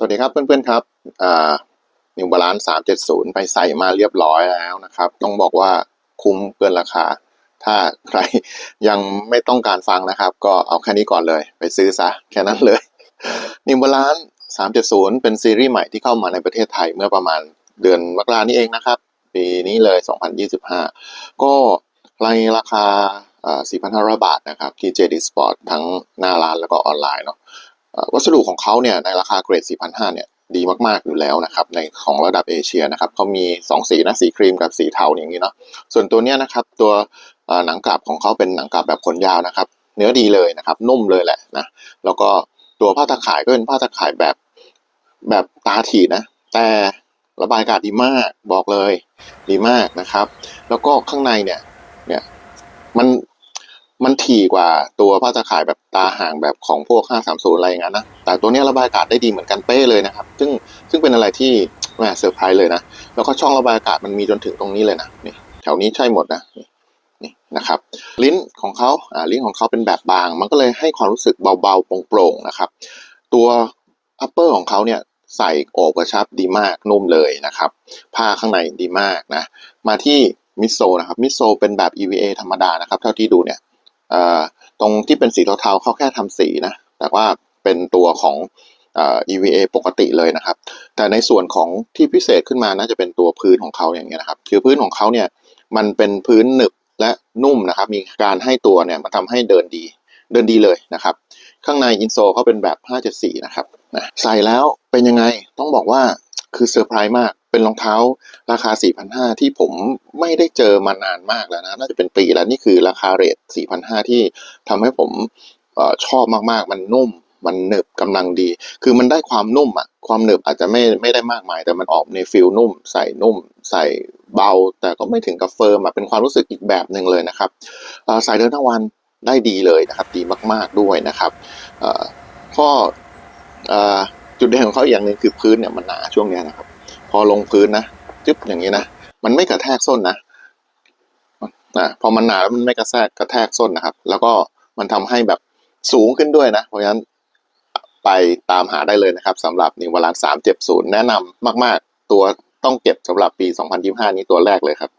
สวัสดีครับเพื่อนๆครับนิวบาลานสามเจ็ดศูนย์ไปใส่มาเรียบร้อยแล้วนะครับ ต้องบอกว่าคุ้มเกินราคา ถ้าใครยังไม่ต้องการฟังนะครับ ก็เอาแค่นี้ก่อนเลยไปซื้อซะ แค่นั้นเลยนิวบาลานสามเจ็ดศูนย์เป็นซีรีส์ใหม่ที่เข้ามาในประเทศไทยเมื่อประมาณเดือนมกรานี้เองนะครับ ปีนี้เลย 2025 ก็ในราคา 4,500 บาทนะครับที่ JD Sport ทั้งหน้าร้านแล้วก็ออนไลน์เนาะ วัสดุของเขาเนี่ยในราคาเกรด 4,500 เนี่ยดีมากๆอยู่แล้วนะครับในของระดับเอเชียนะครับเขามี 2 สีนะสีครีมกับสีเทาอย่างนี้เนาะส่วนตัวเนี้ยนะครับตัวหนังกลับของเขาเป็นหนังกลับแบบขนยาวนะครับ เนื้อดีเลยนะครับ นุ่มเลยแหละนะแล้วก็ตัวผ้าตะข่ายก็เป็นผ้าตะข่ายแบบแบบตาถีนะ แต่ระบายอากาศดีมากบอกเลยดีมากนะครับ แล้วก็ข้างในเนี่ย มันถี่กว่าตัวผ้าตะข่ายแบบตาห่างแบบของพวก 530 อะไรอย่างนั้นนะ แต่ตัวนี้ระบายอากาศได้ดีเหมือนกันเป้เลยนะครับ ซึ่งซึ่งเป็นอะไรที่แหมเซอร์ไพรส์เลยนะ แล้วก็ช่องระบายอากาศมันมีจนถึงตรงนี้เลยนะนี่แถวนี้ใช่หมดนะนี่นี่นะครับ ลิ้นของเขาอ่าลิ้นของเขาเป็นแบบบาง มันก็เลยให้ความรู้สึกเบาๆโปร่งๆนะครับ ตัว upper ของเขาเนี่ยใส่โอบกระชับดีมากนุ่มเลยนะครับ ผ้าข้างในดีมากนะ มาที่มิโซนะครับมิโซเป็นแบบ EVA ธรรมดานะครับ เท่าที่ดูเนี่ย ตรงที่เป็นสีเทาๆเขาแค่ทำสีนะ แต่ว่าเป็นตัวของอ EVA ปกติเลยนะครับ แต่ในส่วนของที่พิเศษขึ้นมาน่าจะเป็นตัวพื้นของเขาอย่างเงี้ยนะครับคือพื้นของเขาเนี่ยมันเป็นพื้นหนึบและนุ่มนะครับ มีการให้ตัวเนี่ยมันทำให้เดินดีเดินดีเลยนะครับ ข้างในอินโซเขาเป็นแบบ 574 นะครับนะใส่แล้วเป็นยังไงต้องบอกว่าคือเซอร์ไพรส์มาก เป็นรองเท้าราคา 4,500 ที่ผมไม่ได้เจอมานานมากแล้วนะ น่าจะเป็นปีแล้ว นี่คือราคาเรท4,500 ที่ทำให้ผมออชอบมากๆ มันนุ่ม มันหนึบกำลังดี คือมันได้ความนุ่มอะความหนึบอาจจะไม่ไม่ได้มากมาย แต่มันออกในฟิลนุ่ม ใส่นุ่ม ใส่เบา แต่ก็ไม่ถึงกับเฟิร์มอะเป็นความรู้สึกอีกแบบหนึ่งเลยนะครับใส่เดินทั้งวันได้ดีเลยนะครับ ดีมากๆด้วยนะครับข้ออจุดเด่นของเขาอีกอย่างหนึ่งคือพื้นเนี่ยมันหนาช่วงเนี้ยนะครับ พอลงพื้นนะจึ๊บอย่างนี้นะมันไม่กระแทกส้นนะนะพอมันหนาแล้วมันไม่กระแทกกระแทกส้นนะครับ แล้วก็มันทำให้แบบสูงขึ้นด้วยนะ เพราะฉะนั้นไปตามหาได้เลยนะครับสำหรับนิวบาลานสามเจ็ดศูนย์แนะนำมาก ๆ ตัวต้องเก็บสำหรับปี 2025 นี้ตัวแรกเลยครับ